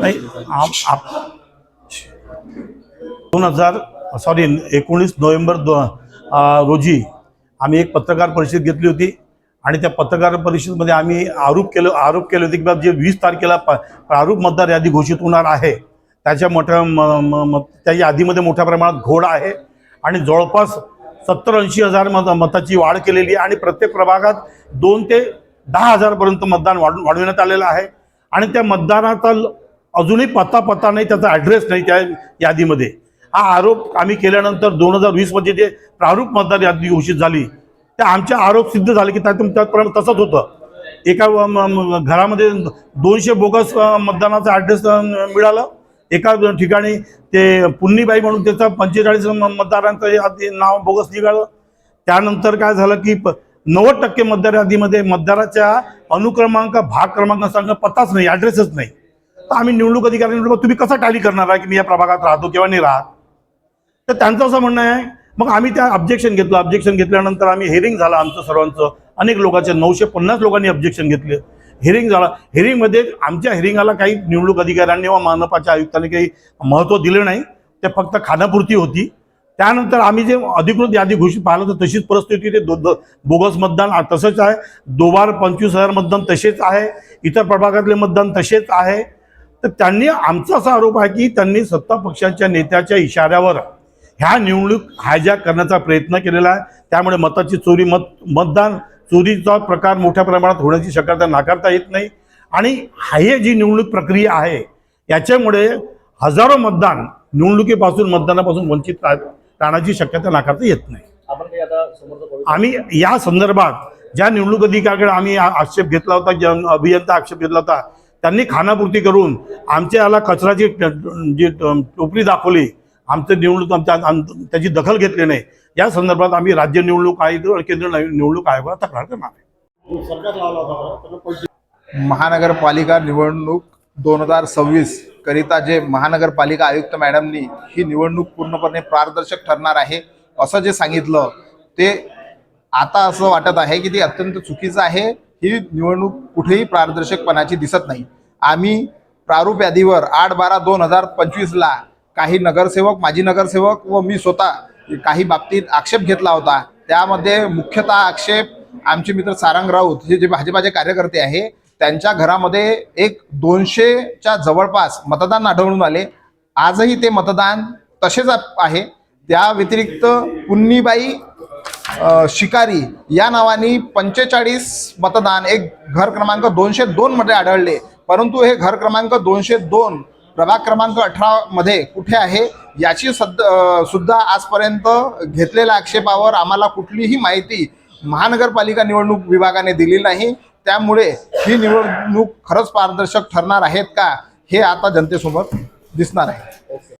नाही आप- दोन हजार सॉरी एकोणीस नोव्हेंबर दो रोजी आम्ही एक पत्रकार परिषद घेतली होती आणि त्या पत्रकार परिषदेमध्ये आम्ही आरोप केलं आरोप केले होते की बाबा जे वीस तारखेला प प्रारूप मतदार यादी घोषित होणार आहे त्याच्या मोठ्या म- त्या यादीमध्ये मोठ्या प्रमाणात घोड आहे आणि जवळपास सत्तर ऐंशी हजार मत मताची वाढ केलेली आहे आणि प्रत्येक प्रभागात दोन ते दहा हजारपर्यंत मतदान वाढ वाढविण्यात आलेलं आहे. आणि त्या मतदानाचा अजूनही पत्ता पत्ता नाही त्याचा ॲड्रेस नाही त्या यादीमध्ये. हा आरोप आम्ही केल्यानंतर दोन हजार वीसमध्ये जे प्रारूप मतदार यादी घोषित झाली त्या आमचे आरोप सिद्ध झाले की त्यातून त्याप्रमाणे तसंच होतं. एका घरामध्ये दोनशे बोगस मतदानाचा ॲड्रेस मिळालं. एका ठिकाणी ते पुन्नीबाई म्हणून त्याचा पंचेचाळीस म- मतदारांचं हे नाव बोगस निघालं. त्यानंतर काय झालं की प- नव्वद टक्के मतदार यादीमध्ये मतदाराच्या अनुक्रमांक भाग क्रमांक पत्ताच नाही ॲड्रेसच नाही. तर आम्ही निवडणूक अधिकारी म्हटलं, तुम्ही कसं टाली करणार आहे की मी या प्रभागात राहतो किंवा नाही राहत? तर त्यांचं असं म्हणणं आहे. मग आम्ही त्या ऑब्जेक्शन घेतलं. ऑब्जेक्शन घेतल्यानंतर आम्ही हेरिंग झालं आमचं सर्वांचं. अनेक लोकांचे नऊशे पन्नास लोकांनी ऑब्जेक्शन घेतले. हिअरिंग झाला. हिअरिंगमध्ये आमच्या हेरिंगाला काही निवडणूक अधिकाऱ्यांनी व मानपाच्या आयुक्तांनी काही महत्त्व दिलं नाही. ते फक्त खानापुरती होती. त्यानंतर आम्ही जे अधिकृत यादी घोषित पाहिलं तर तशीच परिस्थिती ते दो दो- बोगस मतदान तसंच आहे. दोबार पंचवीस हजार मतदान तसेच आहे. इतर प्रभागातले मतदान तसेच आहे. तर त्यांनी आमचा असा आरोप आहे की त्यांनी सत्ता पक्षाच्या नेत्याच्या इशाऱ्यावर ह्या निवडणूक हायजॅक करण्याचा प्रयत्न केलेला आहे. त्यामुळे मताची चोरी मत मतदान चोरीचा प्रकार मोठ्या प्रमाणात होण्याची शक्यता नाकारता येत नाही. आणि हे जी निवडणूक प्रक्रिया आहे याच्यामुळे हजारो मतदान निवडणुकीपासून मतदानापासून वंचित राहतात राहण्याची शक्यता नाकारता येत नाही. आपण काही आता समोरचं पवित्र आम्ही या संदर्भात ज्या निवडणूक अधिकाऱ्याकडे आम्ही आक्षेप घेतला होता ज्या अभियंता आक्षेप घेतला होता त्यांनी खानापूर्ती करून आमच्या याला कचराची जी ट- टोपली दाखवली आमचं निवडणूक आमच्या आम- त्याची दखल घेतली नाही. या संदर्भात आम्ही राज्य निवडणूक आयोग आणि केंद्र निवडणूक आयोगाला तक्रार करणार आहे. महानगरपालिका निवडणूक दोन हजार सव्वीस करिता जे महानगरपालिका आयुक्त मॅडमनी ही निवडणूक पूर्णपणे पारदर्शक ठरणार आहे असं जे सांगितलं ते आता असं वाटत आहे की ते अत्यंत चुकीचं आहे. ही निवडणूक कुठेही पारदर्शकपणाची दिसत नाही. आम्ही प्रारूप यादीवर आठ बारा दोन हजार पंचवीसला काही नगरसेवक माजी नगरसेवक व मी स्वतः काही बाबतीत आक्षेप घेतला होता. त्यामध्ये मुख्यतः आक्षेप आमचे मित्र सारंग राऊत हे जे भाजपाचे कार्यकर्ते आहे त्यांच्या घरामध्ये एक दोनशेच्या जवळपास मतदान आढळून आले. आजही ते मतदान तसेच आहे. त्या व्यतिरिक्त पुन्नीबाई शिकारी या नावाने पंचेचाळीस मतदान एक घर क्रमांक दोनशे दोनमध्ये आढळले. परंतु हे घर क्रमांक दोनशे दोन प्रभाग क्रमांक अठरामध्ये कुठे आहे याची सद सुद्धा आजपर्यंत घेतलेल्या आक्षेपावर आम्हाला कुठलीही माहिती महानगरपालिका निवडणूक विभागाने दिली नाही. त्यामुळे ही निवडणूक खरंच पारदर्शक ठरणार आहेत का हे आता जनतेसमोर दिसणार आहे. ओके.